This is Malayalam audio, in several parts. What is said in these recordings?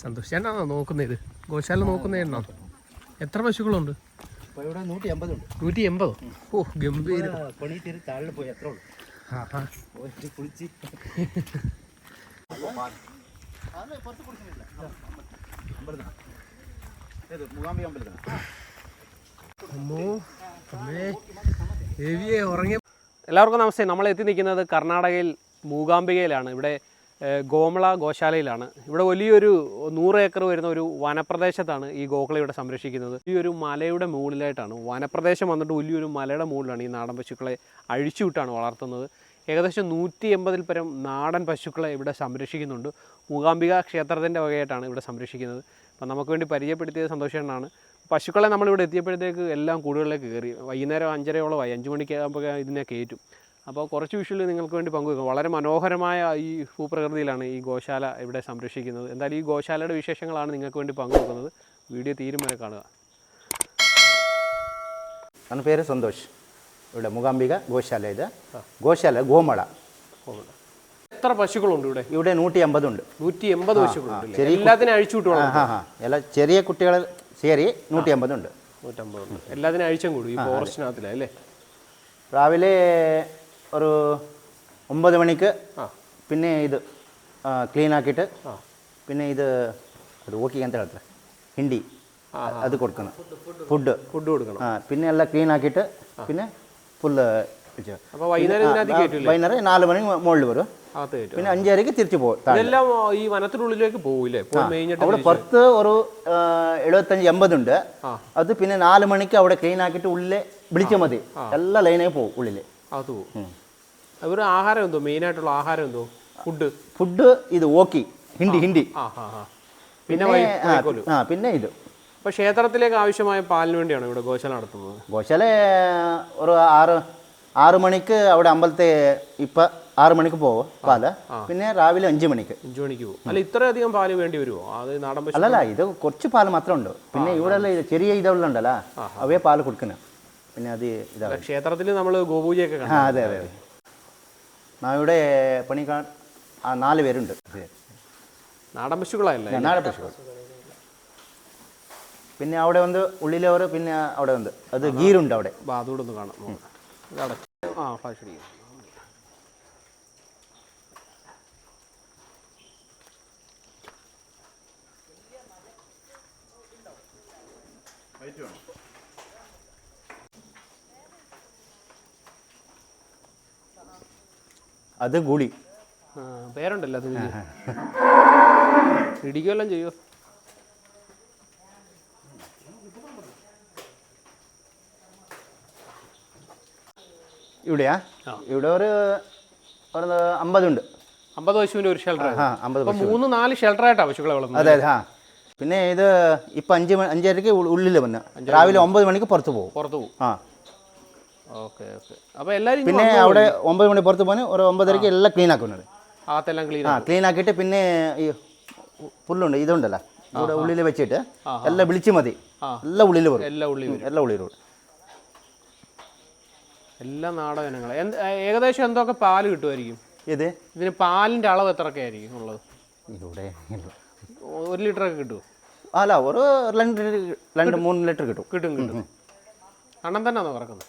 സന്തോഷം. ചേട്ടനാണോ നോക്കുന്നത്? ഇത് ഗോശാല നോക്കുന്നതാണോ എത്ര പശുക്കളുണ്ട്? നൂറ്റി എൺപത് ഓ ഗംഭീര. പണിയിട്ട് താഴെ പോയി എത്ര ഉള്ളൂ. കുളിച്ച്. ഉറങ്ങിയ എല്ലാവർക്കും നമസ്തേ. നമ്മൾ എത്തി നിൽക്കുന്നത് കർണാടകയിൽ മൂകാംബികയിലാണ്. ഇവിടെ ഗോമള ഗോശാലയിലാണ്. ഇവിടെ വലിയൊരു നൂറ് ഏക്കർ വരുന്ന ഒരു വനപ്രദേശത്താണ് ഈ ഗോകുള ഇവിടെ സംരക്ഷിക്കുന്നത്. ഈ ഒരു മലയുടെ മുകളിലായിട്ടാണ് വനപ്രദേശം വന്നിട്ട് വലിയൊരു മലയുടെ മുകളിലാണ് ഈ നാടൻ പശുക്കളെ അഴിച്ചുവിട്ടാണ് വളർത്തുന്നത്. ഏകദേശം നൂറ്റി എൺപതിൽ പരം നാടൻ പശുക്കളെ ഇവിടെ സംരക്ഷിക്കുന്നുണ്ട്. മൂകാംബിക ക്ഷേത്രത്തിന്റെ വകയായിട്ടാണ് ഇവിടെ സംരക്ഷിക്കുന്നത്. അപ്പം നമുക്ക് വേണ്ടി പരിചയപ്പെടുത്തിയത് സന്തോഷമാണ് പശുക്കളെ നമ്മളിവിടെ എത്തിയപ്പോഴത്തേക്ക് എല്ലാം കൂടുകളിലേക്ക് കയറി. വൈകുന്നേരം അഞ്ചരയോളമായി അഞ്ച് മണിക്ക് ആകുമ്പോൾ ഇതിനെ കയറ്റും. അപ്പോൾ കുറച്ച് വിഷ്വൽ നിങ്ങൾക്ക് വേണ്ടി പങ്കുവെക്കും വളരെ മനോഹരമായ ഈ ഭൂപ്രകൃതിയിലാണ് ഈ ഗോശാല ഇവിടെ സംരക്ഷിക്കുന്നത് എന്തായാലും ഈ ഗോശാലയുടെ വിശേഷങ്ങളാണ് നിങ്ങൾക്ക് വേണ്ടി പങ്കുവെക്കുന്നത് വീഡിയോ തീരും വരെ കാണുക ನನ್ನ പേര് സന്തോഷ് ഇവിടെ മൂകാംബിക ഗോശാല ഇത് ഗോശാല ഗോമള എത്ര പശുക്കളുണ്ട് ഇവിടെ ഇവിടെ നൂറ്റി അമ്പതുണ്ട് നൂറ്റി എൺപത് പശുക്കളുണ്ട് ഇല്ലേ? ചെറിയ എല്ലാത്തിനും അഴിച്ചു വിട്ടു ആ ഹാ ഹാ എല്ലാ ചെറിയ കുട്ടികൾ ചേരി നൂറ്റി അമ്പതുണ്ട് നൂറ്റമ്പതുണ്ട് എല്ലാത്തിനും അഴിച്ചും കൂടും ഈ ഫോറസ്റ്റിനകത്തിലെ അല്ലേ രാവിലെ ഒരു ഒമ്പത് മണിക്ക് പിന്നെ ഇത് ക്ലീൻ ആക്കിയിട്ട് പിന്നെ ഇത് അത് ഓക്കെ ಅಂತ ಹೇಳ್ತಾರೆ ഹിന്ദി അത് കൊടുക്കണം. ഫുഡ്. ഫുഡ് കൊടുക്കണം. ആ പിന്നെ എല്ലാം ക്ലീൻ ആക്കിയിട്ട് പിന്നെ ഫുള്ള് വൈകുന്നേരം നാല് മണി മുകളിൽ വരും. പിന്നെ അഞ്ചരക്ക് തിരിച്ചു പോകും ഈ വനത്തിനുള്ളിലേക്ക് പോവില്ലേ? അവിടെ പുറത്ത് ഒരു എഴുപത്തഞ്ച് എൺപതുണ്ട് അത് പിന്നെ നാല് മണിക്ക് അവിടെ ക്ലീൻ ആക്കിയിട്ട് ഉള്ളിലെ വിളിച്ചാൽ മതി. എല്ലാ ലൈനായി പോകും ഉള്ളിൽ. അത് പോകും അവർ ആഹാരം എന്തോ? മെയിനായിട്ടുള്ള ആഹാരം എന്തോ? ഫുഡ് ഫുഡ് ഇത് ഓക്കി ഹിന്ദി ഹിന്ദി ആ ആ ആ. പിന്നെ ആ, വൈക്കോൽ. ആ പിന്നെ ഇത്. അപ്പോൾ ക്ഷേത്രത്തിലേക്ക് ആവശ്യമായ പാലിന് വേണ്ടിയാണ് ഇവിടെ ഗോശാല നടത്തുന്നത്? ഗോശാല ഒരു ആറ് ആറ് മണിക്ക് അവിടെ അമ്പലത്തെ ഇപ്പം ആറ് മണിക്ക് പോകും പാൽ. പിന്നെ രാവിലെ അഞ്ച് മണിക്ക്. അഞ്ചു മണിക്ക് പോകും അല്ല ഇത്രയധികം പാൽ വേണ്ടി വരുമോ അത് നാടൻ പശു അല്ലല്ല ഇത് കുറച്ച് പാൽ മാത്രമേ ഉണ്ട് പിന്നെ ഇവിടെ ചെറിയ ചെറിയ ഇതുള്ളണ്ടല്ലോ അവയെ പാൽ കൊടുക്കുന്നത് പിന്നെ അത് ഇതാ. ക്ഷേത്രത്തിൽ നമ്മൾ ഗോപൂജയൊക്കെ അതെ അതെ അതെ. അതെ പണിക്കാർ പണിക്കാ ആ നാല് പേരുണ്ട്. നാടൻ പശുക്കളല്ലേ നാടൻ പശുക്കൾ. പിന്നെ അവിടെ വന്ന് ഉള്ളിലവർ പിന്നെ അവിടെ വന്ന്. അത് ഗീരുണ്ട് അവിടെ. അതുകൂടെ ഒന്ന് കാണാം. ആ ഫ്ലാഷ് അടിക്കും. അത് ഗുളി. പേരുണ്ടല്ലോ അത് ഇടിക്കുമെല്ലാം ചെയ്യോ. ഇവിടെയാ. ഇവിടെ ഒരു അമ്പതുണ്ട്. അമ്പത് പശുവിന്റെ ഒരു ഷെൽട്ടർ അമ്പത് മൂന്ന് നാല് ഷെൽട്ടറായിട്ടാണ് പശുക്കളെ വളർത്തുന്നത്. അതെ അതെ ആ. പിന്നെ ഇത് ഇപ്പം അഞ്ച് അഞ്ചരയ്ക്ക് ഉള്ളിൽ വന്ന്. രാവിലെ ഒമ്പത് മണിക്ക് പുറത്ത് പോകും. പുറത്ത് പോകും. ആ. Okay okay. അപ്പോൾ എല്ലാവരും പിന്നെ അവിടെ ഒമ്പത് മണി പുറത്ത് പോകാൻ ഒരു ഒമ്പതരയ്ക്ക് എല്ലാം ക്ലീൻ ആക്കുന്നത് അകത്തെല്ലാം ക്ലീൻ ആ ക്ലീൻ ആക്കിയിട്ട് പിന്നെ ഈ പുല്ലുണ്ട് ഇതുണ്ടല്ലോ. ഇവിടെ ഉള്ളിൽ വെച്ചിട്ട് എല്ലാം വിളിച്ച് മതി. എല്ലാം ഉള്ളിൽ വരും. എല്ലാം ഉള്ളിൽ വരും. എല്ലാം ഉള്ളിൽ വരും. എല്ലാ നാടൻ ഇനങ്ങൾ ഏകദേശം എന്തൊക്കെ പാൽ കിട്ടുമായിരിക്കും? ഇത് ഇതിന് പാലിന്റെ അളവ് എത്രയൊക്കെ ആയിരിക്കും ഉള്ളത്? ഇവിടെ ഒരു ലിറ്റർ ഒക്കെ കിട്ടുമോ അല്ല ഒരു രണ്ട് രണ്ട് മൂന്ന് ലിറ്റർ കിട്ടും. കിട്ടും കിട്ടും. അണ്ണൻ തന്നെ ആണോ കറക്കുന്നത്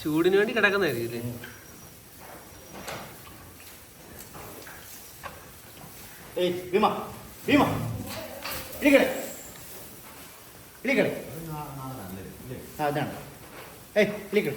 ചൂടിന് വേണ്ടി കിടക്കുന്നതായിരിക്കും ഇല്ലേ ഏയ് ഭീമ ഭീമ. അതാണ് ഏയ് ഇടിക്കടെ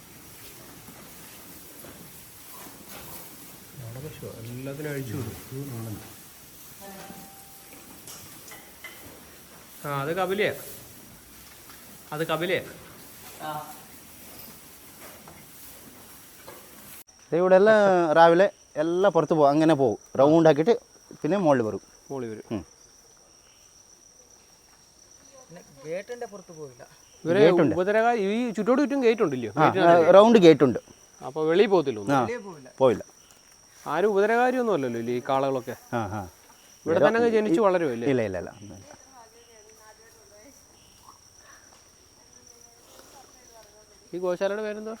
പശു എല്ലാത്തിനും അഴിച്ചു വിടും. ആ അത് കപിലയാ അത് കപിലയാ ഇവിടെ എല്ലാം രാവിലെ എല്ലാം പുറത്ത് പോകും അങ്ങനെ പോകും റൗണ്ട് ആക്കിയിട്ട് പിന്നെ മുകളിൽ വരും. മോളി വരും. ഗേറ്റിന്റെ പുറത്ത് പോയില്ല ഉപദ്രവ ഈ ചുറ്റോട് ചുറ്റും ഗേറ്റ് ഉണ്ടല്ലോ. റൗണ്ട് ഗേറ്റ് ഉണ്ട്. അപ്പൊ വെളിയിൽ പോകത്തില്ല പോയില്ല ആരും ഉപദ്രവകാരിയൊന്നും അല്ലല്ലോ ഇല്ലേ ഈ കാളകളൊക്കെ ആ ആ ഇവിടെ തന്നെ അങ്ങ് ജനിച്ചു വളരുമല്ലേ ഇല്ല ഇല്ല ഇല്ല ഈ ഗോശാലയുടെ പേരെന്തോ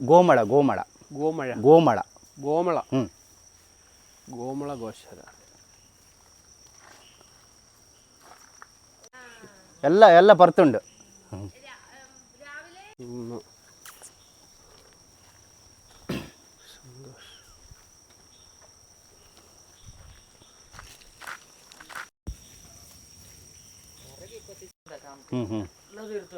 ഗോമള ഗോമള ഗോമഴ ഗോമള ഗോമള ഉം. ഗോമള ഗോശാല ಎಲ್ಲ ಎಲ್ಲ ಬರ್ತುಂಡು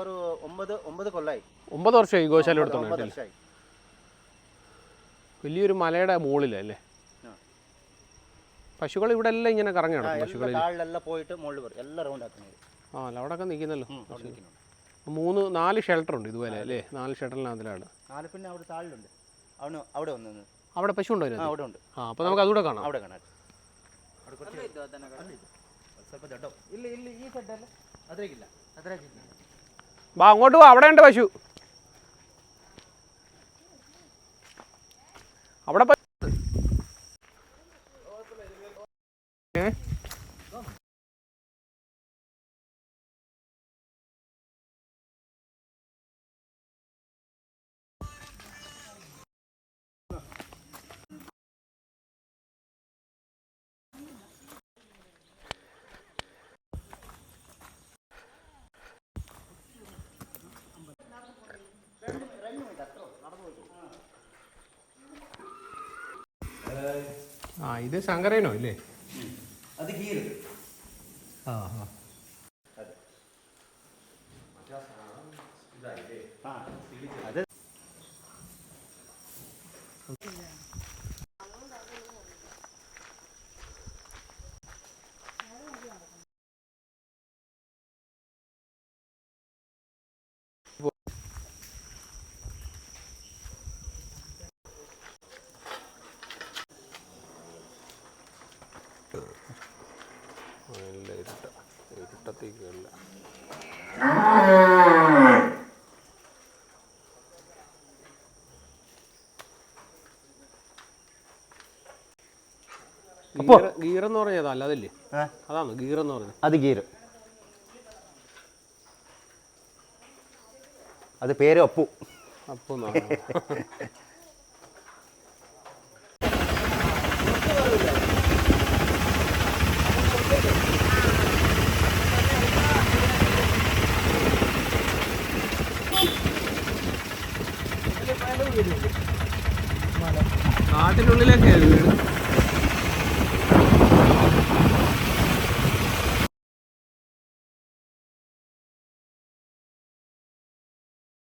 ഒരു ഒമ്പത് ഒമ്പത് കൊല്ലായി ഒമ്പത് വർഷമായി ഈ ഗോശാല എടുത്തോണ്ട് ഒമ്പത് കേട്ടില്ലേ? വർഷമായി വലിയൊരു മലയുടെ മുകളിലല്ലേ ആ. പശുക്കൾ ഇവിടെ എല്ലാം ഇങ്ങനെ കറങ്ങി നടക്കും ಎಲ್ಲ പശുക്കളിൽ ತಾಳೆಲ್ಲ പോയിട്ട് മുകളിൽ വരും ಎಲ್ಲ റൗണ്ട് ആക്കുന്നത് ആ അല്ല അവിടെയൊക്കെ നിൽക്കുന്നല്ലോ അവിടെ നിൽക്കുന്നുണ്ട് മൂന്ന് നാല് ഷെൽട്ടർ ഉണ്ട് ഇതുപോലെ അല്ലേ നാല് ഷെൽട്ടറിനകത്തിലാണ് നാല് പിന്നെ അവിടെ താഴിലുണ്ട് അവന് അവിടെ ഒന്ന് നിന്ന്. അവിടെ പശു ഉണ്ടോ ആ അതിനകത്ത്? അവിടെ ഉണ്ട് ആ അപ്പോൾ നമുക്ക് അതുകൂടെ കാണാം അവിടെ കാണാൻ അവിടെ കുറച്ച് ಅಲ್ಲೂ ಇದ್ದು ದನಗಳು ಅಲ್ಲಿ ಇದೆ. ಅದು ಸ್ವಲ್ಪ ದೊಡ್ಡ ಇಲ್ಲಿ ಇಲ್ಲಿ ಈ ಸೆಡ್ ಅಲ್ಲ ಅದ್ರಾಗಿಲ್ಲ ಅದ್ರಾಗಿಲ್ಲ വാ അങ്ങോട്ട് പോ അവിടെ ഉണ്ട് പശു. അവിടെ ഏ? ഇത് ശങ്കരേനോ ഇല്ലേ? അത് ആ ആ. അത് ഇരുട്ടത് നല്ല ഇരുട്ട. ഇരുട്ടത്തിൽ കയറില്ല ഗീർ എന്ന് അല്ല അല്ലാതല്ലേ? അതാണ് ഗീർ എന്ന് പറഞ്ഞത്. അത് ഗീർ. അത് പേര് അപ്പു. അപ്പു എന്നാണ് അതിനുള്ളിലേക്ക്